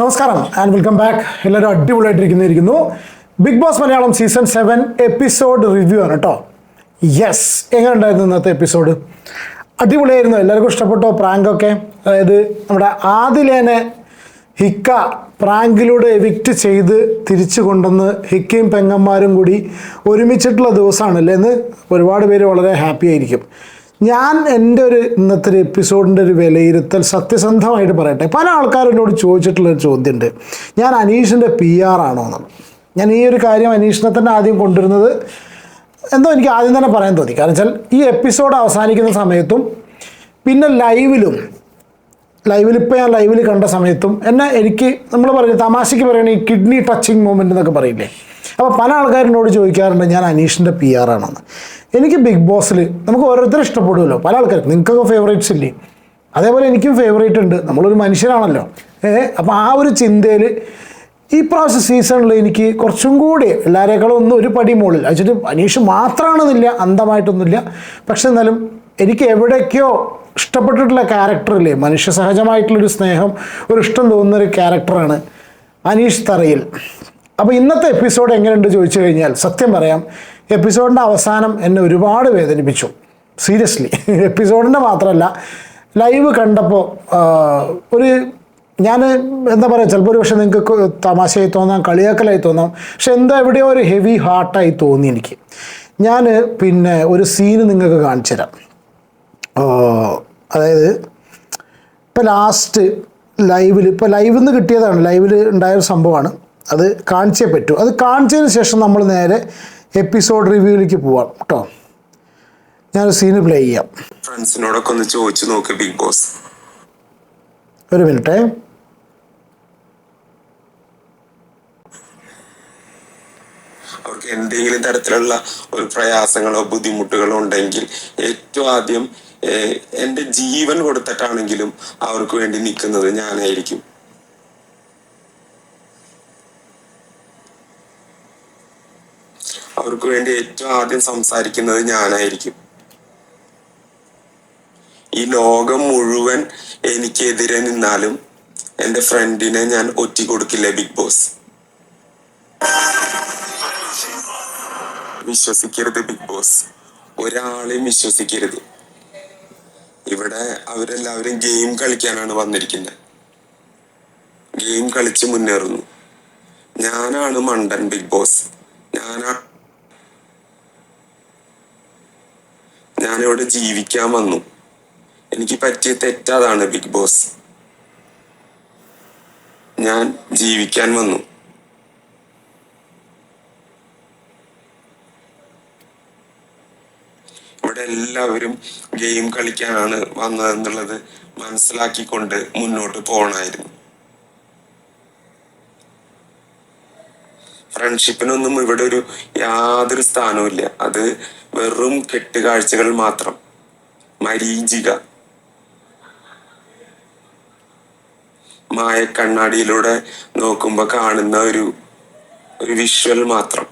നമസ്കാരം and welcome back എല്ലാവരും അടിപൊളിയായിട്ടിരിക്കുന്നിരിക്കുന്നു Bigg Boss Malayalam season seven episode review ആണ് കേട്ടോ യെസ് എങ്ങനെ ഉണ്ടായിരുന്നു ഇന്നത്തെ എപ്പിസോഡ് അടിപൊളിയായിരുന്നു എല്ലാവർക്കും ഇഷ്ടപ്പെട്ടോ? പ്രാങ്കൊക്കെ? അതായത് നമ്മുടെ ആദിലേനെ ഹിക്ക പ്രാങ്കിലൂടെ എവിക്റ്റ് ചെയ്ത് തിരിച്ചു കൊണ്ടുവന്ന് ഹിക്കയും പെങ്ങന്മാരും കൂടി ഒരുമിച്ചിട്ടുള്ള ദിവസമാണല്ലേ? എന്ന് ഒരുപാട് പേര് വളരെ ഹാപ്പി ആയിരിക്കും. ഞാൻ എന്റെ ഒരു ഇന്നത്തെ ഒരു എപ്പിസോഡിന്റെ ഒരു വിലയിരുത്തൽ സത്യസന്ധമായിട്ട് പറയട്ടെ. പല ആൾക്കാരും എന്നോട് ചോദിച്ചിട്ടുള്ളൊരു ചോദ്യമുണ്ട്. ഞാൻ അനീഷിന്റെ പി ആർ ആണോ എന്ന് ഞാൻ ഈ ഒരു കാര്യം അനീഷിനെ തന്നെ ആദ്യം കൊണ്ടുവരുന്നത് എന്തോ എനിക്ക് ആദ്യം തന്നെ പറയാൻ തോന്നി. കാരണം വെച്ചാൽ ഈ എപ്പിസോഡ് അവസാനിക്കുന്ന സമയത്തും പിന്നെ ലൈവിലും ലൈവിൽ ഇപ്പോൾ ഞാൻ ലൈവിൽ കണ്ട സമയത്തും എന്നെ എനിക്ക് നമ്മൾ പറയുന്നത് തമാശയ്ക്ക് പറയണ ഈ കിഡ്നി ടച്ചിങ് മൂമെന്റ് എന്നൊക്കെ പറയില്ലേ. അപ്പോൾ പല ആൾക്കാരിനോട് ചോദിക്കാറുണ്ട് ഞാൻ അനീഷിന്റെ പി ആർ ആണെന്ന്. എനിക്ക് ബിഗ് ബോസിൽ നമുക്ക് ഓരോരുത്തരും ഇഷ്ടപ്പെടുമല്ലോ. പല ആൾക്കാർക്ക് നിങ്ങൾക്കൊക്കെ ഫേവറേറ്റ്സ് ഇല്ലേ? അതേപോലെ എനിക്കും ഫേവറേറ്റ് ഉണ്ട്. നമ്മളൊരു മനുഷ്യനാണല്ലോ ഏ അപ്പോൾ ആ ഒരു ചിന്തയിൽ ഈ പ്രാവശ്യം സീസണിൽ എനിക്ക് കുറച്ചും കൂടി എല്ലാവരേക്കാളും ഒന്നും ഒരു പടി മുകളിൽ. വെച്ചിട്ട് അനീഷ് മാത്രമാണെന്നില്ല അന്ധമായിട്ടൊന്നുമില്ല. പക്ഷെ എന്നാലും എനിക്ക് എവിടേക്കോ ഇഷ്ടപ്പെട്ടിട്ടുള്ള ക്യാരക്ടറില്ലേ മനുഷ്യ സഹജമായിട്ടുള്ളൊരു സ്നേഹം ഒരു ഇഷ്ടം തോന്നുന്ന ഒരു ക്യാരക്ടറാണ് അനീഷ് തറയിൽ. അപ്പോൾ ഇന്നത്തെ എപ്പിസോഡ് എങ്ങനെയുണ്ട് ചോദിച്ചു കഴിഞ്ഞാൽ സത്യം പറയാം എപ്പിസോഡിന്റെ അവസാനം എന്നെ ഒരുപാട് വേദനിപ്പിച്ചു. സീരിയസ്ലി എപ്പിസോഡിന്റെ മാത്രമല്ല ലൈവ് കണ്ടപ്പോൾ ഒരു ഞാൻ എന്താ പറയുക ചിലപ്പോൾ ഒരു പക്ഷേ നിങ്ങൾക്ക് തമാശയായി തോന്നാം കളിയാക്കലായി തോന്നാം പക്ഷെ എന്താ എവിടെയോ ഒരു ഹെവി ഹാർട്ടായി തോന്നി എനിക്ക്. ഞാൻ പിന്നെ ഒരു സീന് നിങ്ങൾക്ക് കാണിച്ചു തരാം. അതായത് ഇപ്പം ലാസ്റ്റ് ലൈവിൽ ഇപ്പോൾ ലൈവിൽ നിന്ന് കിട്ടിയതാണ് ലൈവിൽ ഉണ്ടായൊരു സംഭവമാണ്. അത് കാണിച്ചേ പറ്റൂ. അത് കാണിച്ചതിന് ശേഷം നമ്മൾ നേരെ എപ്പിസോഡ് റിവ്യൂയിലേക്ക് പോവാം കേട്ടോ. ഞാനൊരു സീന് പ്ലേ ചെയ്യാം. ഫ്രണ്ട്സിനോടൊക്കെ ഒന്ന് ചോദിച്ചു നോക്ക് ബിഗ് ബോസ്. ഒരു മിനിറ്റ്. അവർക്ക് എന്തെങ്കിലും തരത്തിലുള്ള ഒരു പ്രയാസങ്ങളോ ബുദ്ധിമുട്ടുകളോ ഉണ്ടെങ്കിൽ ഏറ്റവും ആദ്യം എന്റെ ജീവൻ കൊടുത്തിട്ടാണെങ്കിലും അവർക്ക് വേണ്ടി നിൽക്കുന്നത് ഞാനായിരിക്കും. അവർക്ക് വേണ്ടി ഏറ്റവും ആദ്യം സംസാരിക്കുന്നത് ഞാനായിരിക്കും. ഈ ലോകം മുഴുവൻ എനിക്കെതിരെ നിന്നാലും എന്റെ ഫ്രണ്ടിനെ ഞാൻ ഒറ്റി കൊടുക്കില്ല ബിഗ് ബോസ്. വിശ്വസിക്കരുത് ബിഗ് ബോസ്. ഒരാളെയും വിശ്വസിക്കരുത്. ഇവിടെ അവരെല്ലാവരും ഗെയിം കളിക്കാനാണ് വന്നിരിക്കുന്നത് ഗെയിം കളിച്ച് മുന്നേറുന്നു. ഞാനാണ് മണ്ടൻ ബിഗ് ബോസ്. ഞാനാ ഞാനിവിടെ ജീവിക്കാൻ വന്നു. എനിക്ക് പറ്റിയ തെറ്റതാണ് ബിഗ് ബോസ് ഞാൻ ജീവിക്കാൻ വന്നു. ഇവിടെ എല്ലാവരും ഗെയിം കളിക്കാനാണ് വന്നതെന്നുള്ളത് മനസ്സിലാക്കിക്കൊണ്ട് മുന്നോട്ട് പോകണമായിരുന്നു ഫ്രണ്ട്ഷിപ്പിനൊന്നും ഇവിടെ ഒരു യാതൊരു സ്ഥാനവും ഇല്ല. അത് വെറും കെട്ടുകാഴ്ചകൾ മാത്രം. മരീചിക. മായ കണ്ണാടിയിലൂടെ നോക്കുമ്പോ കാണുന്ന ഒരു ഒരു വിഷ്വൽ മാത്രം.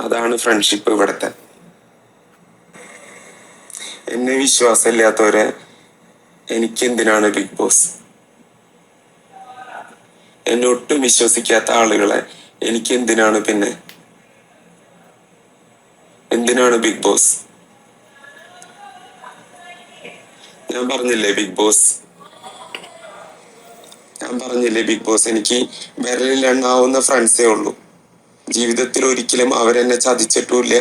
അതാണ് ഫ്രണ്ട്ഷിപ്പ് ഇവിടത്തെ. എന്നെ വിശ്വാസമില്ലാത്തവരെ എനിക്ക് എന്തിനാണ് ബിഗ് ബോസ്? എന്നെ ഒട്ടും വിശ്വസിക്കാത്ത ആളുകളെ എനിക്ക് എന്തിനാണ് പിന്നെ? എന്തിനാണ് ബിഗ് ബോസ് ഞാൻ പറഞ്ഞില്ലേ ബിഗ് ബോസ് ഞാൻ പറഞ്ഞില്ലേ ബിഗ് ബോസ് എനിക്ക് വിരലിൽ എണ്ണാവുന്ന ഫ്രണ്ട്സേ ഉള്ളൂ. ജീവിതത്തിൽ ഒരിക്കലും അവരെന്നെ ചതിച്ചിട്ടുമില്ല.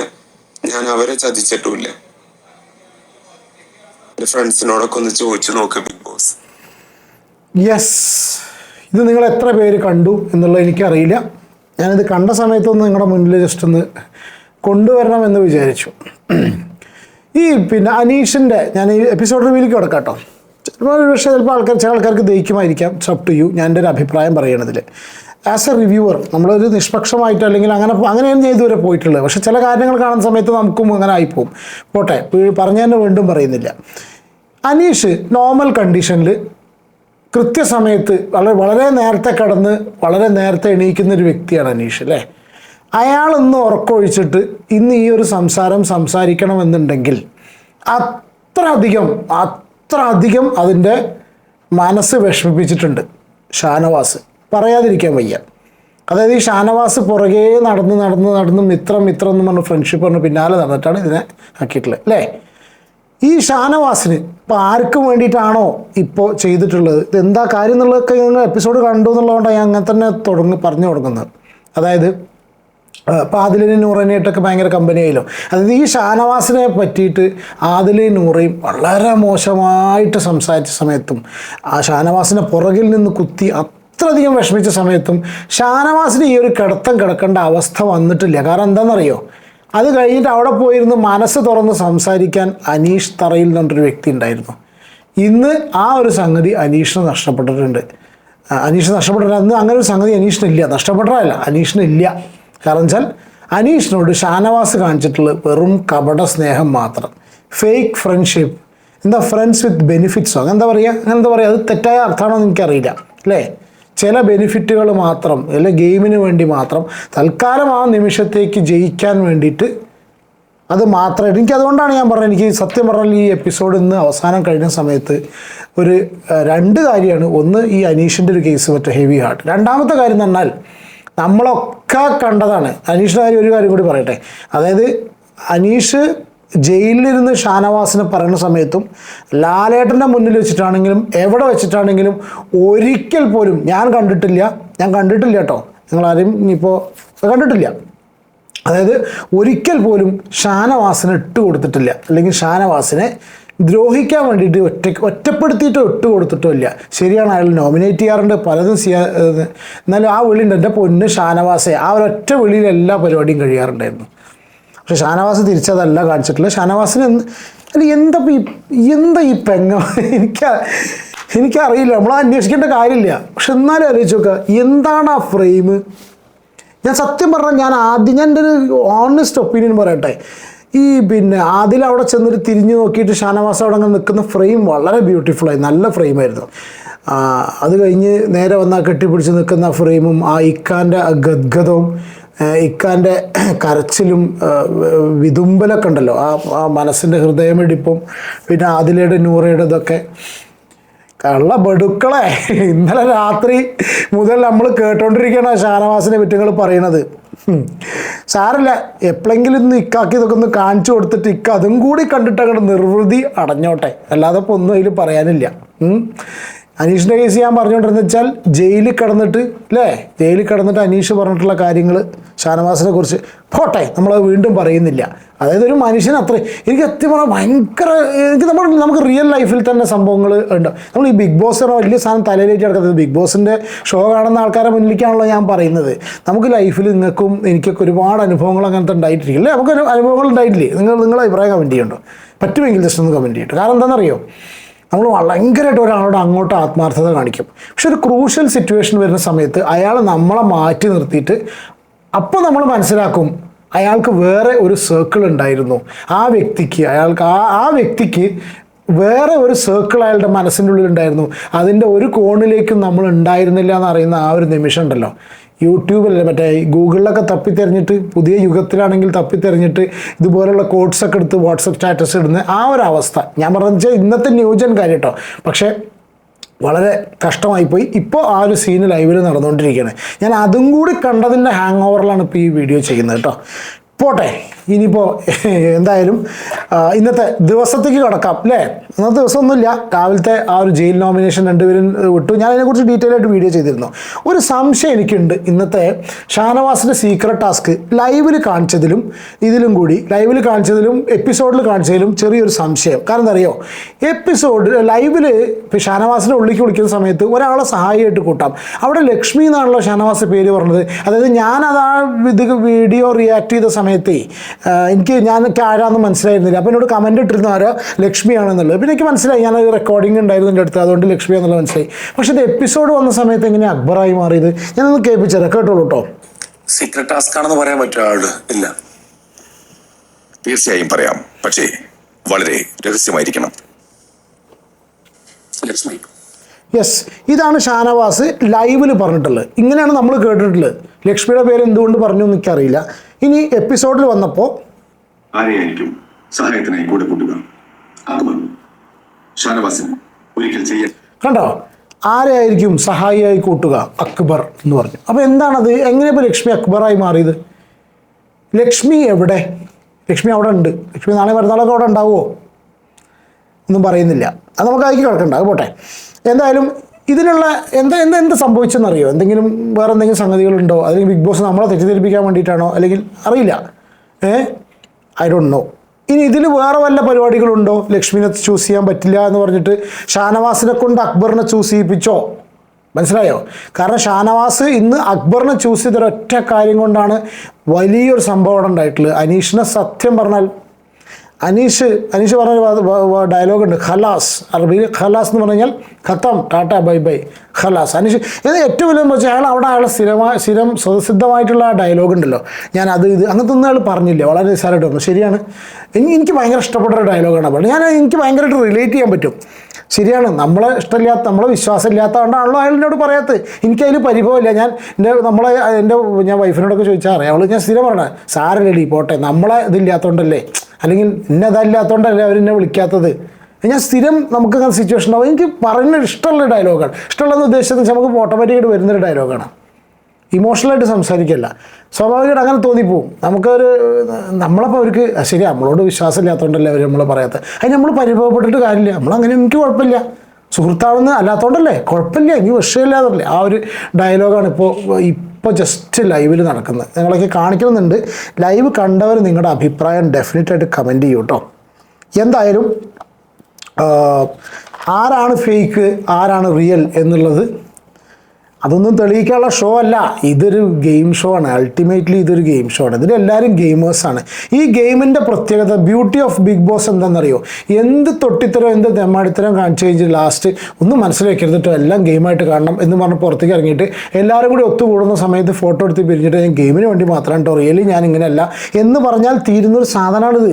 ഞാൻ അവരെ ചതിച്ചിട്ടുമില്ല. എന്റെ ഫ്രണ്ട്സിനോടൊക്കെ ഒന്ന് ചോദിച്ചു നോക്ക് ബിഗ് ബോസ് യെസ് ഇത് നിങ്ങൾ എത്ര പേര് കണ്ടു എന്നുള്ളത് എനിക്കറിയില്ല. ഞാനിത് കണ്ട സമയത്തൊന്ന് നിങ്ങളുടെ മുന്നിൽ ജസ്റ്റ് ഒന്ന് കൊണ്ടുവരണം എന്ന് വിചാരിച്ചു. ഈ പിന്നെ അനീഷിന്റെ ഞാൻ ഈ എപ്പിസോഡ് റിവ്യൂലേക്ക് കിടക്കാം കേട്ടോ ചിലപ്പോൾ ഒരു പക്ഷേ ചിലപ്പോൾ ആൾക്കാർ ചില ആൾക്കാർക്ക് ദഹിക്കുമായിരിക്കാം. സബ് ടു യു ഞാൻ എന്റെ ഒരു അഭിപ്രായം പറയണതിൽ. ആസ് എ റിവ്യൂവർ നമ്മളൊരു നിഷ്പക്ഷമായിട്ട് അല്ലെങ്കിൽ അങ്ങനെ അങ്ങനെയാണ് ഞാൻ ഇതുവരെ പോയിട്ടുള്ളത്. പക്ഷേ ചില കാര്യങ്ങൾ കാണുന്ന സമയത്ത് നമുക്കും അങ്ങനെ ആയിപ്പോവും. പോട്ടെ പറഞ്ഞു തന്നെ വീണ്ടും പറയുന്നില്ല. അനീഷ് നോർമൽ കണ്ടീഷനിൽ കൃത്യസമയത്ത് വളരെ വളരെ നേരത്തെ കടന്ന് വളരെ നേരത്തെ എണീക്കുന്ന ഒരു വ്യക്തിയാണ് അനീഷ് അല്ലേ? അയാൾ ഇന്ന് ഉറക്കമൊഴിച്ചിട്ട് ഇന്ന് ഈ ഒരു സംസാരം സംസാരിക്കണമെന്നുണ്ടെങ്കിൽ അത്ര അധികം അത്ര അധികം അതിന്റെ മനസ്സ് വിഷമിപ്പിച്ചിട്ടുണ്ട് ഷാനവാസ്. പറയാതിരിക്കാൻ വയ്യ. അതായത് ഈ ഷാനവാസ് പുറകെ നടന്ന് നടന്ന് നടന്ന് മിത്രം മിത്രം എന്ന് പറഞ്ഞ ഫ്രണ്ട്ഷിപ്പ് പറഞ്ഞ് പിന്നാലെ നടന്നിട്ടാണ് ഇതിനെ ആക്കിയിട്ടുള്ളത് അല്ലേ? ഈ ഷാനവാസിന് ഇപ്പോൾ ആർക്കും വേണ്ടിയിട്ടാണോ ഇപ്പോൾ ചെയ്തിട്ടുള്ളത്? ഇത് എന്താ കാര്യം എന്നുള്ളതൊക്കെ ഞങ്ങൾ എപ്പിസോഡ് കണ്ടു എന്നുള്ളതുകൊണ്ടാണ് ഞാൻ അങ്ങനെ തന്നെ തുടങ്ങി പറഞ്ഞു തുടങ്ങുന്നത് അതായത് ഇപ്പോൾ ആദിലിന് നൂറനായിട്ടൊക്കെ ഭയങ്കര കമ്പനി ആയല്ലോ. അതായത് ഈ ഷാനവാസിനെ പറ്റിയിട്ട് ആദിലെ നൂറയും വളരെ മോശമായിട്ട് സംസാരിച്ച സമയത്തും ആ ഷാനവാസിനെ പുറകിൽ നിന്ന് കുത്തി അത്രയധികം വിഷമിച്ച സമയത്തും ഷാനവാസിന് ഈ ഒരു കിടത്തം കിടക്കേണ്ട അവസ്ഥ വന്നിട്ടില്ല. കാരണം എന്താണെന്നറിയോ? അത് കഴിഞ്ഞിട്ട് അവിടെ പോയിരുന്ന് മനസ്സ് തുറന്ന് സംസാരിക്കാൻ അനീഷ് തറയിൽ നിന്നൊരു വ്യക്തി ഉണ്ടായിരുന്നു. ഇന്ന് ആ ഒരു സംഗതി അനീഷിന് നഷ്ടപ്പെട്ടിട്ടുണ്ട്. അനീഷ് നഷ്ടപ്പെട്ടില്ല അന്ന് അങ്ങനെ ഒരു സംഗതി അനീഷിനില്ല. നഷ്ടപ്പെട്ടതല്ല അനീഷിനില്ല. കാരണം വെച്ചാൽ അനീഷിനോട് ഷാനവാസ് കാണിച്ചിട്ടുള്ള വെറും കപട സ്നേഹം മാത്രം. ഫേക്ക് ഫ്രണ്ട്ഷിപ്പ് എന്താ ഫ്രണ്ട്സ് വിത്ത് ബെനിഫിറ്റ്സോ അങ്ങനെ എന്താ പറയുക അങ്ങനെ എന്താ പറയുക അത് തെറ്റായ അർത്ഥമാണോ എന്ന് എനിക്കറിയില്ല. അല്ലേ? ചില ബെനിഫിറ്റുകൾ മാത്രം അല്ലെ ഗെയിമിന് വേണ്ടി മാത്രം തൽക്കാലം ആ നിമിഷത്തേക്ക് ജയിക്കാൻ വേണ്ടിയിട്ട് അത് മാത്രമായിട്ട് എനിക്ക് അതുകൊണ്ടാണ് ഞാൻ പറഞ്ഞത്. എനിക്ക് സത്യം പറഞ്ഞാൽ ഈ എപ്പിസോഡ് ഇന്ന് അവസാനം കഴിഞ്ഞ സമയത്ത് ഒരു രണ്ട് കാര്യമാണ്. ഒന്ന് ഈ അനീഷിന്റെ ഒരു കേസ് മറ്റേ ഹെവി ഹാർട്ട്. രണ്ടാമത്തെ കാര്യം എന്ന് പറഞ്ഞാൽ നമ്മളൊക്കെ കണ്ടതാണ്. അനീഷിന്റെ കാര്യം ഒരു കാര്യം കൂടി പറയട്ടെ. അതായത് അനീഷ് ജയിലിലിരുന്ന് ഷാനവാസിനെ പറയുന്ന സമയത്തും ലാലേട്ടന്റെ മുന്നിൽ വെച്ചിട്ടാണെങ്കിലും എവിടെ വെച്ചിട്ടാണെങ്കിലും ഒരിക്കൽ പോലും ഞാൻ കണ്ടിട്ടില്ല ഞാൻ കണ്ടിട്ടില്ല കേട്ടോ. നിങ്ങളാരും ഇനിയിപ്പോൾ കണ്ടിട്ടില്ല. അതായത് ഒരിക്കൽ പോലും ഷാനവാസിനെ ഇട്ട് കൊടുത്തിട്ടില്ല. അല്ലെങ്കിൽ ഷാനവാസിനെ ദ്രോഹിക്കാൻ വേണ്ടിയിട്ട് ഒറ്റ ഒറ്റപ്പെടുത്തിയിട്ടോ ഇട്ട് കൊടുത്തിട്ടോ ഇല്ല. ശരിയാണ് അയാൾ നോമിനേറ്റ് ചെയ്യാറുണ്ട്. പലതും ചെയ്യാ എന്നാലും ആ വിളിയുണ്ട് എന്റെ പൊന്ന് ഷാനവാസെ ആ ഒരൊറ്റ വിളിയിൽ എല്ലാ പരിപാടിയും കഴിയാറുണ്ടായിരുന്നു. പക്ഷെ ഷാനവാസ് തിരിച്ചതല്ല കാണിച്ചിട്ടുള്ളത്. ഷാനവാസിന് അല്ല എന്താ ഈ എന്താ ഈ പെങ്ങ എനിക്ക് എനിക്കറിയില്ല. നമ്മൾ അന്വേഷിക്കേണ്ട കാര്യമില്ല. പക്ഷെ എന്നാലും ആലോചിച്ച് നോക്കുക എന്താണ് ആ ഫ്രെയിം ഞാൻ സത്യം പറഞ്ഞാൽ ഞാൻ ആദ്യം ഞാൻ എന്റെ ഒരു ഓണസ്റ്റ് ഒപ്പീനിയൻ പറയട്ടെ. ഈ പിന്നെ ആദ്യം അവിടെ ചെന്നിട്ട് തിരിഞ്ഞു നോക്കിയിട്ട് ഷാനവാസ് അവിടെ അങ്ങനെ നിൽക്കുന്ന ഫ്രെയിം വളരെ ബ്യൂട്ടിഫുള്ളായി നല്ല ഫ്രെയിമായിരുന്നു അത് കഴിഞ്ഞ് നേരെ വന്നാൽ കെട്ടിപ്പിടിച്ച് നിൽക്കുന്ന ഫ്രെയിമും ആ ഇക്കാന്റെ ഗദ്ഗതവും ഇക്കാന്റെ കരച്ചിലും വിതുമ്പലൊക്കെ ഉണ്ടല്ലോ. ആ ആ മനസ്സിന്റെ ഹൃദയമിടിപ്പും പിന്നെ ആദിലയുടെ നൂറയുടെ ഇതൊക്കെ. കള്ള ബടുക്കളെ ഇന്നലെ രാത്രി മുതൽ നമ്മൾ കേട്ടോണ്ടിരിക്കുകയാണ് ഷാനവാസിനെ പറ്റി നിങ്ങൾ പറയണത് സാരല്ല എപ്പോഴെങ്കിലും ഇന്ന് ഇക്കാക്കി ഇതൊക്കെ ഒന്ന് കാണിച്ചു കൊടുത്തിട്ട് ഇക്ക അതും കൂടി കണ്ടിട്ട് അങ്ങോട്ട് നിർവൃതി അടഞ്ഞോട്ടെ. അല്ലാതെ ഇപ്പോൾ ഒന്നും അതിൽ പറയാനില്ല. അനീഷിന്റെ കേസ് ഞാൻ പറഞ്ഞുകൊണ്ടിരുന്ന വെച്ചാൽ ജയിലിൽ കിടന്നിട്ട് അല്ലേ ജയിലിൽ കിടന്നിട്ട് അനീഷ് പറഞ്ഞിട്ടുള്ള കാര്യങ്ങൾ ഷാനവാസിനെ കുറിച്ച് പോട്ടെ നമ്മളത് വീണ്ടും പറയുന്നില്ല. അതായത് ഒരു മനുഷ്യൻ അത്ര എനിക്ക് സത്യം പറഞ്ഞാൽ ഭയങ്കര എനിക്ക് നമ്മൾ നമുക്ക് റിയൽ ലൈഫിൽ തന്നെ സംഭവങ്ങൾ ഉണ്ട്. നമ്മൾ ഈ ബിഗ് ബോസ് വലിയ സാധനം തലയിലേക്ക് കിടക്കുന്നത് ബിഗ് ബോസിന്റെ ഷോ കാണുന്ന ആൾക്കാരെ മുന്നിലേക്കാണല്ലോ ഞാൻ പറയുന്നത്. നമുക്ക് ലൈഫിൽ നിങ്ങൾക്കും എനിക്കൊക്കെ ഒരുപാട് അനുഭവങ്ങൾ അങ്ങനത്തെ ഉണ്ടായിട്ടിരിക്കും അല്ലേ നമുക്ക് അനുഭവങ്ങൾ ഉണ്ടായിട്ടില്ലേ? നിങ്ങൾ നിങ്ങളെ അഭിപ്രായം കമന്റ് ചെയ്യണ്ടോ പറ്റുമെങ്കിൽ ജസ്റ്റ് ഒന്ന് കമന്റ് ചെയ്യട്ടോ. കാരണം എന്താണെന്നറിയോ? നമ്മൾ ഭയങ്കരമായിട്ട് ഒരാളോട് അങ്ങോട്ട് ആത്മാർത്ഥത കാണിക്കും. പക്ഷെ ഒരു ക്രൂഷ്യൽ സിറ്റുവേഷൻ വരുന്ന സമയത്ത് അയാൾ നമ്മളെ മാറ്റി നിർത്തിയിട്ട് അപ്പോൾ നമ്മൾ മനസ്സിലാക്കും അയാൾക്ക് വേറെ ഒരു സർക്കിൾ ഉണ്ടായിരുന്നു. ആ വ്യക്തിക്ക് അയാൾക്ക് ആ ആ വ്യക്തിക്ക് വേറെ ഒരു സർക്കിൾ അയാളുടെ മനസ്സിന്റെ ഉള്ളിൽ ഉണ്ടായിരുന്നു അതിന്റെ ഒരു കോണിലേക്കും നമ്മൾ ഉണ്ടായിരുന്നില്ല എന്ന് അറിയുന്ന ആ ഒരു നിമിഷം ഉണ്ടല്ലോ. യൂട്യൂബിൽ മറ്റേ ഗൂഗിളിലൊക്കെ തപ്പിത്തെറിഞ്ഞിട്ട് പുതിയ യുഗത്തിലാണെങ്കിൽ തപ്പിത്തെറിഞ്ഞിട്ട് ഇതുപോലുള്ള കോഡ്സൊക്കെ എടുത്ത് വാട്സപ്പ് സ്റ്റാറ്റസ് ഇടുന്ന ആ ഒരു അവസ്ഥ. ഞാൻ പറഞ്ഞ ഇന്നത്തെ ന്യൂജൻ കാര്യം കേട്ടോ പക്ഷേ വളരെ കഷ്ടമായിപ്പോയി. ഇപ്പോൾ ആ ഒരു സീന് ലൈവിൽ നടന്നുകൊണ്ടിരിക്കുകയാണ്. ഞാൻ അതും കൂടി കണ്ടതിന്റെ ഹാങ് ഓവറിലാണ് ഇപ്പോൾ ഈ വീഡിയോ ചെയ്യുന്നത് കേട്ടോ പോട്ടെ ഇനിയിപ്പോൾ എന്തായാലും ഇന്നത്തെ ദിവസത്തേക്ക് കിടക്കാം അല്ലേ? ഇന്നത്തെ ദിവസമൊന്നുമില്ല. രാവിലത്തെ ആ ഒരു ജയിൽ നോമിനേഷൻ രണ്ടുപേരും വിട്ടു. ഞാൻ അതിനെക്കുറിച്ച് ഡീറ്റെയിൽ ആയിട്ട് വീഡിയോ ചെയ്തിരുന്നു. ഒരു സംശയം എനിക്കുണ്ട്. ഇന്നത്തെ ഷാനവാസിന്റെ സീക്രട്ട് ടാസ്ക് ലൈവിൽ കാണിച്ചതിലും ഇതിലും കൂടി ലൈവിൽ കാണിച്ചതിലും എപ്പിസോഡിൽ കാണിച്ചതിലും ചെറിയൊരു സംശയം. കാരണം എന്തറിയോ എപ്പിസോഡ് ലൈവിൽ ഇപ്പോൾ ഷാനവാസിന്റെ ഉള്ളിലേക്ക് വിളിക്കുന്ന സമയത്ത് ഒരാളെ സഹായിയായിട്ട് കൂട്ടാം. അവിടെ ലക്ഷ്മി എന്നാണല്ലോ ഷാനവാസ് പേര് പറഞ്ഞത്. അതായത് ഞാനത് ആ ഇത് വീഡിയോ റിയാക്ട് ചെയ്ത സമയത്തേ ആ, എനിക്ക് ഞാൻ ആരാന്ന് മനസ്സിലായിരുന്നില്ല. അപ്പോൾ എന്നോട് കമന്റ് ഇട്ടിരുന്ന ആരോ? ലക്ഷ്മിയാണെന്നുള്ളത് പിന്നെ എനിക്ക് മനസ്സിലായി ഞാൻ റെക്കോർഡിംഗ് ഉണ്ടായിരുന്നു എന്റെ അടുത്ത്. അതുകൊണ്ട് ലക്ഷ്മി എന്നുള്ളത് മനസ്സിലായി. പക്ഷേ ഇത് എപ്പിസോഡ് വന്ന സമയത്ത് എങ്ങനെ അക്ബറായി മാറിയത്? ഞാനൊന്ന് കേൾപ്പിച്ചത് കേട്ടോളൂ കേട്ടോ സീക്രട്ട് ടാസ്ക് ആണെന്ന് പറയാൻ പറ്റുമോ ആൾ? ഇല്ല. തീർച്ചയായും പറയാം. പക്ഷേ വളരെ രഹസ്യമായിരിക്കണം. ലക്ഷ്മി. യെസ് ഇതാണ് ഷാനവാസ് ലൈവിൽ പറഞ്ഞിട്ടുള്ളത്. ഇങ്ങനെയാണ് നമ്മൾ കേട്ടിട്ടുള്ളത്. ലക്ഷ്മിയുടെ പേര് എന്തുകൊണ്ട് പറഞ്ഞു എന്ന് എനിക്കറിയില്ല. ഇനി എപ്പിസോഡിൽ വന്നപ്പോൾ ആരെയായിരിക്കും സഹായത്തിനായി കൂടെ കൂട്ടുക? ഷാനവാസിന് ഒരിക്കൽ ചെയ്യാൻ കണ്ടോ? ആരെയായിരിക്കും സഹായിയായി കൂട്ടുക? അക്ബർ എന്ന് പറഞ്ഞു. അപ്പോൾ എന്താണത്? എങ്ങനെ ഇപ്പോൾ ലക്ഷ്മി അക്ബറായി മാറിയത്? ലക്ഷ്മി എവിടെ? ലക്ഷ്മി അവിടെ ഉണ്ട്. ലക്ഷ്മി നാളെ മരുന്നാളൊക്കെ അവിടെ ഉണ്ടാവുമോ? ഒന്നും പറയുന്നില്ല. അത് നമുക്ക് അയക്കി കിടക്കണ്ട. അത് പോട്ടെ. എന്തായാലും ഇതിനുള്ള എന്താ എന്താ എന്ത് സംഭവിച്ചെന്നറിയോ? എന്തെങ്കിലും വേറെ എന്തെങ്കിലും സംഗതികളുണ്ടോ? അല്ലെങ്കിൽ ബിഗ് ബോസ് നമ്മളെ തെറ്റിദ്ധരിപ്പിക്കാൻ വേണ്ടിയിട്ടാണോ? അല്ലെങ്കിൽ അറിയില്ല. ഏ? I don't know. ഇനി ഇതിൽ വേറെ വല്ല പരിപാടികളുണ്ടോ? ലക്ഷ്മിനെ ചൂസ് ചെയ്യാൻ പറ്റില്ല എന്ന് പറഞ്ഞിട്ട് ഷാനവാസിനെ കൊണ്ട് അക്ബറിനെ ചൂസ് ചെയ്യിപ്പിച്ചോ? മനസ്സിലായോ? കാരണം ഷാനവാസ് ഇന്ന് അക്ബറിനെ ചൂസ് ചെയ്തൊരൊറ്റ കാര്യം കൊണ്ടാണ് വലിയൊരു സംഭവം ഉണ്ടായിട്ടുള്ളത്. അനീഷിനെ സത്യം പറഞ്ഞാൽ അനീഷ് അനീഷ് പറഞ്ഞൊരു ഡയലോഗ് ഉണ്ട്. ഖലാസ് അറബിയിൽ ഖലാസ് എന്ന് പറഞ്ഞു കഴിഞ്ഞാൽ ഖത്തം ടാറ്റ ബൈ ബൈ. ഖലാസ്. അനീഷ് ഇത് ഏറ്റവും വലിയ വെച്ചാൽ അയാൾ അവിടെ അയാൾ സ്ഥിരമായി സ്ഥിരം സ്വതസിദ്ധമായിട്ടുള്ള ആ ഡയലോഗ് ഉണ്ടല്ലോ. ഞാൻ അത് ഇത് അങ്ങനത്തെ ഒന്നും അയാൾ പറഞ്ഞില്ല. വളരെ നിസ്സാരമായിട്ട് പറഞ്ഞു. ശരിയാണ്. എനി- എനിക്ക് ഭയങ്കര ഇഷ്ടപ്പെട്ട ഒരു ഡയലോഗാണ് പറഞ്ഞത് ഞാൻ എനിക്ക് ഭയങ്കരമായിട്ട് റിലേറ്റ് ചെയ്യാൻ പറ്റും. ശരിയാണ്. നമ്മളെ ഇഷ്ടമില്ലാത്ത നമ്മളെ വിശ്വാസം ഇല്ലാത്തതുകൊണ്ടാണല്ലോ അയാൾ എന്നോട് പറയാത്തത്. എനിക്കതിൽ പരിഭവമില്ല. ഞാൻ എന്റെ നമ്മളെ എന്റെ ഞാൻ വൈഫിനോടൊക്കെ ചോദിച്ചാൽ അറിയാം. അവൾ ഞാൻ സ്ഥിരം പറഞ്ഞത് സാരല്ലേ പോട്ടെ. നമ്മളെ ഇതില്ലാത്തതുകൊണ്ടല്ലേ. അല്ലെങ്കിൽ അവർ എന്നെ വിളിക്കാത്തത്. ഞാൻ സ്ഥിരം നമുക്ക് അങ്ങനെ സിറ്റുവേഷൻ ഉണ്ടാവും എനിക്ക് പറയുന്ന ഇഷ്ടമുള്ള ഡയലോഗാണ് ഇഷ്ടമുള്ളതെന്ന് ഉദ്ദേശിച്ചത് നമുക്ക് ഓട്ടോമാറ്റിക്കായിട്ട് വരുന്നൊരു ഡയലോഗാണ് ഇമോഷണലായിട്ട് സംസാരിക്കല്ല. സ്വാഭാവികമായിട്ട് അങ്ങനെ തോന്നിപ്പോവും. നമുക്കൊരു നമ്മളപ്പോൾ അവർക്ക് ശരി നമ്മളോട് വിശ്വാസം ഇല്ലാത്തതുകൊണ്ടല്ലേ അവർ നമ്മളെ പറയാത്തത് അതിന് നമ്മൾ പരിഭവപ്പെട്ടിട്ട് കാര്യമില്ല. നമ്മളങ്ങനെ എനിക്ക് കുഴപ്പമില്ല. സുഹൃത്താണെന്ന് അല്ലാത്തതുകൊണ്ടല്ലേ കുഴപ്പമില്ല. ഇനി വിഷയമില്ലാതല്ലേ ആ ഒരു ഡയലോഗാണ് ഇപ്പോൾ ഇപ്പോൾ ജസ്റ്റ് ലൈവിൽ നടക്കുന്നത് ഞങ്ങളൊക്കെ കാണിക്കുന്നുണ്ട്. ലൈവ് കണ്ടവർ നിങ്ങളുടെ അഭിപ്രായം ഡെഫിനറ്റായിട്ട് കമന്റ് ചെയ്യൂ കേട്ടോ എന്തായാലും ആരാണ് ഫേക്ക് ആരാണ് റിയൽ എന്നുള്ളത് അതൊന്നും തെളിയിക്കാനുള്ള ഷോ അല്ല. ഇതൊരു ഗെയിം ഷോ ആണ്. അൾട്ടിമേറ്റ്ലി ഇതൊരു ഗെയിം ഷോ ആണ്. ഇതിലെല്ലാവരും ഗെയിമേഴ്സാണ് ഈ ഗെയിമിന്റെ പ്രത്യേകത ബ്യൂട്ടി ഓഫ് ബിഗ് ബോസ് എന്താണെന്നറിയോ? എന്ത് തൊട്ടിത്തരം എന്ത് തെമ്മാടിത്തരം കാണിച്ചു കഴിഞ്ഞ് ലാസ്റ്റ് ഒന്നും മനസ്സിലാക്കരുത് കേട്ടോ എല്ലാം ഗെയിമായിട്ട് കാണണം എന്ന് പറഞ്ഞ് പുറത്തേക്ക് ഇറങ്ങിയിട്ട് എല്ലാവരും കൂടി ഒത്തുകൂടുന്ന സമയത്ത് ഫോട്ടോ എടുത്ത് പിരിഞ്ഞിട്ട് ഞാൻ ഗെയിമിന് വേണ്ടി മാത്രമാണ് കേട്ടോ റിയലി ഞാൻ ഇങ്ങനെയല്ല എന്ന് പറഞ്ഞാൽ തീരുന്നൊരു സാധനമാണിത്.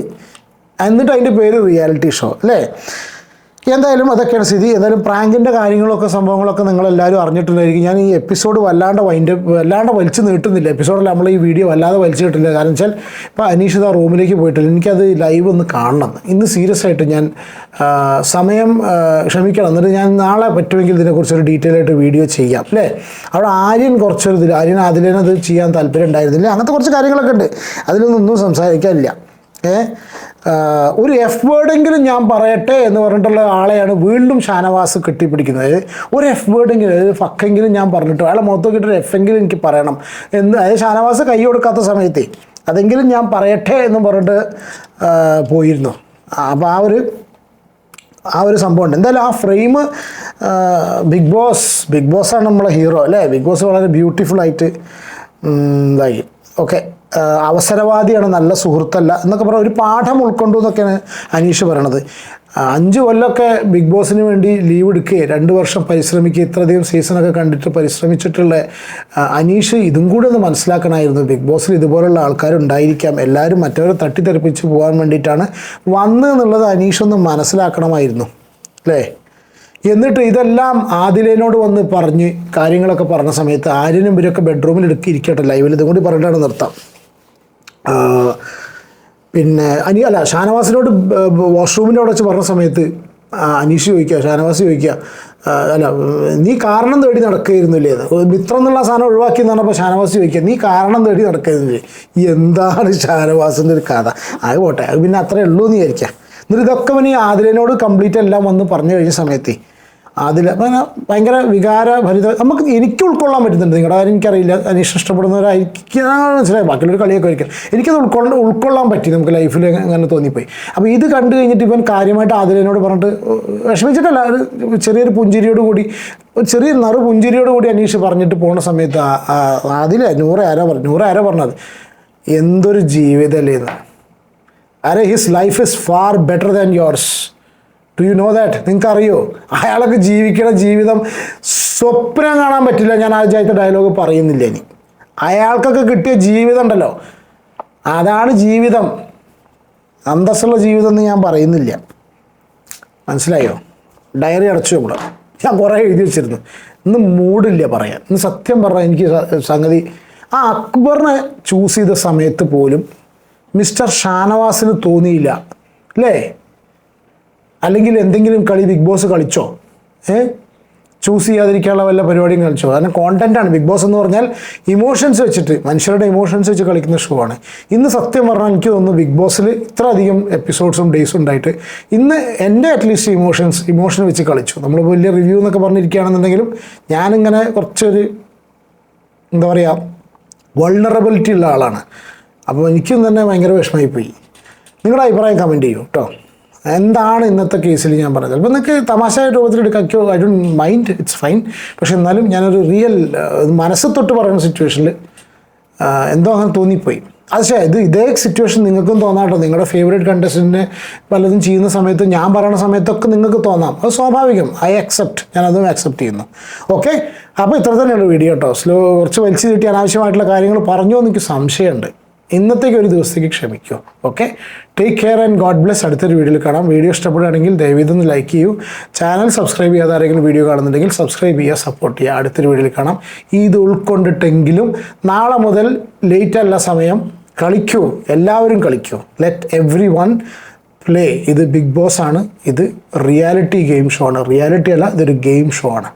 എന്നിട്ട് അതിന്റെ പേര് റിയാലിറ്റി ഷോ അല്ലേ? എന്തായാലും അതൊക്കെയാണ് സ്ഥിതി. എന്തായാലും പ്രാങ്കിന്റെ കാര്യങ്ങളൊക്കെ സംഭവങ്ങളൊക്കെ നിങ്ങളെല്ലാവരും അറിഞ്ഞിട്ടുണ്ടായിരിക്കും. ഞാൻ ഈ എപ്പിസോഡ് വല്ലാണ്ട് വൈൻഡ് വല്ലാണ്ട് വലിച്ചു നീട്ടുന്നില്ല. എപ്പിസോഡിൽ നമ്മൾ ഈ വീഡിയോ വല്ലാതെ വലിച്ചു കിട്ടില്ല കാരണം വെച്ചാൽ ഇപ്പോൾ അനീഷിത റൂമിലേക്ക് പോയിട്ടില്ല. എനിക്കത് ലൈവ് ഒന്ന് കാണണം. ഇന്ന് സീരിയസ് ആയിട്ട് ഞാൻ സമയം ക്ഷമിക്കണം. എന്നിട്ട് ഞാൻ നാളെ പറ്റുമെങ്കിൽ ഇതിനെക്കുറിച്ച് ഒരു ഡീറ്റെയിൽ ആയിട്ട് വീഡിയോ ചെയ്യാം. അല്ലേ? അവിടെ ആര്യൻ കുറച്ചൊരു ഇതിൽ ആര്യൻ അതിലേനത് ചെയ്യാൻ താല്പര്യം ഉണ്ടായിരുന്നില്ല. അങ്ങനത്തെ കുറച്ച് കാര്യങ്ങളൊക്കെ ഉണ്ട്. അതിലൊന്നും സംസാരിക്കാനില്ല. ഏ? ആഹ് ഒരു എഫ് വേർഡെങ്കിലും ഞാൻ പറയട്ടെ എന്ന് പറഞ്ഞിട്ടുള്ള ആളെയാണ് വീണ്ടും ഷാനവാസ് കെട്ടിപ്പിടിക്കുന്നത്. ഒരു എഫ് വേർഡെങ്കിലും അതായത് ഫക്കെങ്കിലും ഞാൻ പറഞ്ഞിട്ട് അയാളെ മുഖത്ത് എഫ് എങ്കിലും എനിക്ക് പറയണം എന്ന് അതായത് ഷാനവാസ് കൈ കൊടുക്കാത്ത സമയത്തെ അതെങ്കിലും ഞാൻ പറയട്ടെ എന്ന് പറഞ്ഞിട്ട് പോയിരുന്നു. അപ്പോൾ ആ ഒരു ആ ഒരു സംഭവമുണ്ട് എന്തായാലും ആ frame Bigg Boss Bigg Boss ആണ് നമ്മളെ ഹീറോ അല്ലേ? ബിഗ് ബോസ് വളരെ ബ്യൂട്ടിഫുൾ ആയിട്ട് ഇതായി. ഓക്കെ അവസരവാദിയാണ് നല്ല സുഹൃത്തല്ല എന്നൊക്കെ പറഞ്ഞ ഒരു പാഠം ഉൾക്കൊണ്ടു എന്നൊക്കെയാണ് അനീഷ് പറയണത്. അഞ്ച് കൊല്ലമൊക്കെ ബിഗ് ബോസിന് വേണ്ടി ലീവ് എടുക്കുകയും. രണ്ട് വർഷം പരിശ്രമിക്കുക. ഇത്രയധികം സീസണൊക്കെ കണ്ടിട്ട് പരിശ്രമിച്ചിട്ടുള്ള അനീഷ് ഇതും കൂടി ഒന്ന് മനസ്സിലാക്കണമായിരുന്നു. ബിഗ് ബോസിൽ ഇതുപോലുള്ള ആൾക്കാരുണ്ടായിരിക്കാം. എല്ലാവരും മറ്റവരെ തട്ടിത്തെറിപ്പിച്ച് പോകാൻ വേണ്ടിയിട്ടാണ് വന്ന് എന്നുള്ളത് അനീഷ് ഒന്ന് മനസ്സിലാക്കണമായിരുന്നു. അല്ലേ? എന്നിട്ട് ഇതെല്ലാം ആദിലേനോട് വന്ന് പറഞ്ഞ് കാര്യങ്ങളൊക്കെ പറഞ്ഞ സമയത്ത് ആര്യനും ഇവരൊക്കെ ബെഡ്റൂമിൽ എടുക്കി ഇരിക്കട്ടെ. ലൈവിൽ ഇതും കൂടി പറഞ്ഞിട്ടാണ് നിർത്താം. പിന്നെ അനി അല്ല ഷാനവാസിനോട് വാഷ്റൂമിന്റെ അവിടെ വെച്ച് പറഞ്ഞ സമയത്ത് അനീഷ് ചോദിക്കുക ഷാനവാസ് ചോദിക്കുക അല്ല നീ കാരണം തേടി നടക്കുകയായിരുന്നില്ലേ? മിത്രം എന്നുള്ള സാധനം ഒഴിവാക്കി എന്ന് പറഞ്ഞപ്പോൾ ഷാനവാസ് ചോദിക്കുക നീ കാരണം തേടി നടക്കുകയായിരുന്നില്ലേ? എന്താണ് ഷാനവാസിന്റെ ഒരു കഥ? അത് പോട്ടെ അത് പിന്നെ അത്രേ ഉള്ളൂ എന്ന് വിചാരിക്കാം എന്നിട്ട് ഇതൊക്കെ പിന്നെ ആതിരനോട് കംപ്ലീറ്റ് എല്ലാം വന്ന് പറഞ്ഞു കഴിഞ്ഞ സമയത്ത് അതിൽ അങ്ങനെ ഭയങ്കര വികാരഭരിത നമുക്ക് എനിക്ക് ഉൾക്കൊള്ളാൻ പറ്റുന്നുണ്ട് നിങ്ങളുടെ കാര്യം എനിക്കറിയില്ല. അനീഷ് ഇഷ്ടപ്പെടുന്നവരായിരിക്കും. മനസ്സിലായി. ബാക്കിയുള്ളൊരു കളിയൊക്കെ ഒരിക്കൽ എനിക്കത് ഉൾക്കൊള്ള ഉൾക്കൊള്ളാൻ പറ്റി നമുക്ക് ലൈഫിൽ അങ്ങനെ തോന്നിപ്പോയി. അപ്പോൾ ഇത് കണ്ടു കഴിഞ്ഞിട്ട് ഇവൻ കാര്യമായിട്ട് ആദിലിനോട് പറഞ്ഞിട്ട് വിഷമിച്ചിട്ടല്ല. ഒരു ചെറിയൊരു പുഞ്ചിരിയോട് കൂടി ഒരു ചെറിയ നറു പുഞ്ചിരിയോട് കൂടി അനീഷ് പറഞ്ഞിട്ട് പോണ സമയത്ത് അതിലെ നൂറ് ആരോ പറഞ്ഞു നൂറ് ആരോ പറഞ്ഞത്? എന്തൊരു ജീവിതമല്ലേ എന്ന് അരെ his life is far better than yours do you know that നിങ്ങൾക്ക് അറിയോ അയാളൊക്കെ ജീവിക്കണ ജീവിതം സ്വപ്നം കാണാൻ പറ്റില്ല. ഞാൻ ആദ്യത്തെ ഡയലോഗ് പറയുന്നില്ല ഇനി. അയാൾക്കൊക്കെ കിട്ടിയ ജീവിതം ഉണ്ടല്ലോ. അതാണ് ജീവിതം. അന്തസ്സുള്ള ജീവിതം എന്ന് ഞാൻ പറയുന്നില്ല. മനസ്സിലായോ? ഡയറി അടച്ചു നമ്മൾ ഞാൻ കുറേ എഴുതി വെച്ചിരുന്നു. ഇന്ന് മൂടില്ല പറയാൻ. ഇന്ന് സത്യം പറഞ്ഞാൽ എനിക്ക് സംഗതി. ആ അക്ബറിനെ ചൂസ് ചെയ്ത സമയത്ത് പോലും മിസ്റ്റർ ഷാനവാസിന് തോന്നിയില്ല. അല്ലേ? അല്ലെങ്കിൽ എന്തെങ്കിലും കളി ബിഗ് ബോസ് കളിച്ചോ? ഏ? ചൂസ് ചെയ്യാതിരിക്കാനുള്ള വല്ല പരിപാടിയും കളിച്ചോ? കാരണം ആണ്. ബിഗ് ബോസ് എന്ന് പറഞ്ഞാൽ ഇമോഷൻസ് വെച്ചിട്ട് മനുഷ്യരുടെ ഇമോഷൻസ് വെച്ച് കളിക്കുന്ന ഷോ ആണ്. ഇന്ന് സത്യം പറഞ്ഞാൽ എനിക്ക് തോന്നുന്നു ബിഗ് ബോസിൽ ഇത്ര അധികം എപ്പിസോഡ്സും ഡേയ്സും ഉണ്ടായിട്ട് ഇന്ന് എന്റെ അറ്റ്ലീസ്റ്റ് ഇമോഷൻസ് ഇമോഷൻ വെച്ച് കളിച്ചു. നമ്മൾ വലിയ റിവ്യൂ എന്നൊക്കെ പറഞ്ഞിരിക്കുകയാണെന്നുണ്ടെങ്കിലും ഞാനിങ്ങനെ കുറച്ചൊരു എന്താ പറയുക വൾണറബിലിറ്റി ഉള്ള ആളാണ്. അപ്പോൾ എനിക്കും തന്നെ ഭയങ്കര വിഷമമായി പോയി. നിങ്ങളുടെ അഭിപ്രായം കമന്റ് ചെയ്യൂ കേട്ടോ എന്താണ് ഇന്നത്തെ കേസിൽ ഞാൻ പറഞ്ഞത്? ചിലപ്പോൾ നിങ്ങൾക്ക് തമാശ രൂപത്തിൽ എടുക്കാക്കോ I don't mind it's fine പക്ഷെ എന്നാലും ഞാനൊരു റിയൽ മനസ്സ് തൊട്ട് പറയുന്ന സിറ്റുവേഷനിൽ എന്തോ അങ്ങനെ തോന്നിപ്പോയി. അത് ഇത് ഇതേ സിറ്റുവേഷൻ നിങ്ങൾക്കും തോന്നാട്ടോ നിങ്ങളുടെ ഫേവറേറ്റ് കണ്ടസ്റ്റന്റിനെ പലതും ചെയ്യുന്ന സമയത്ത് ഞാൻ പറയുന്ന സമയത്തൊക്കെ നിങ്ങൾക്ക് തോന്നാം. അത് സ്വാഭാവികം. ഐ അക്സെപ്റ്റ് ഞാൻ അതും അക്സെപ്റ്റ് ചെയ്യുന്നു. ഓക്കെ അപ്പോൾ ഇത്ര തന്നെയുള്ള വീഡിയോ കേട്ടോ സ്ലോ കുറച്ച് വലിച്ചു കിട്ടി അനാവശ്യമായിട്ടുള്ള കാര്യങ്ങൾ പറഞ്ഞു എനിക്ക് സംശയമുണ്ട്. ഇന്നത്തേക്ക് ഒരു ദിവസത്തേക്ക് ക്ഷമിക്കൂ. Okay take care and God bless അടുത്തൊരു വീഡിയോയിൽ കാണാം. വീഡിയോ ഇഷ്ടപ്പെടുകയാണെങ്കിൽ ദയവീതൊന്ന് ലൈക്ക് ചെയ്യൂ. ചാനൽ സബ്സ്ക്രൈബ് ചെയ്യാതെ ആരെങ്കിലും വീഡിയോ കാണുന്നുണ്ടെങ്കിൽ സബ്സ്ക്രൈബ് ചെയ്യുക സപ്പോർട്ട് ചെയ്യുക. അടുത്തൊരു വീഡിയോയിൽ കാണാം. ഇത് ഉൾക്കൊണ്ടിട്ടെങ്കിലും നാളെ മുതൽ ലേറ്റ് അല്ല സമയം. കളിക്കൂ. എല്ലാവരും കളിക്കൂ. ലെറ്റ് എവ്രി വൺ പ്ലേ ഇത് ബിഗ് ബോസ് ആണ്. ഇത് റിയാലിറ്റി ഗെയിം ഷോ ആണ്. റിയാലിറ്റി അല്ല ഇതൊരു ഗെയിം ഷോ ആണ്.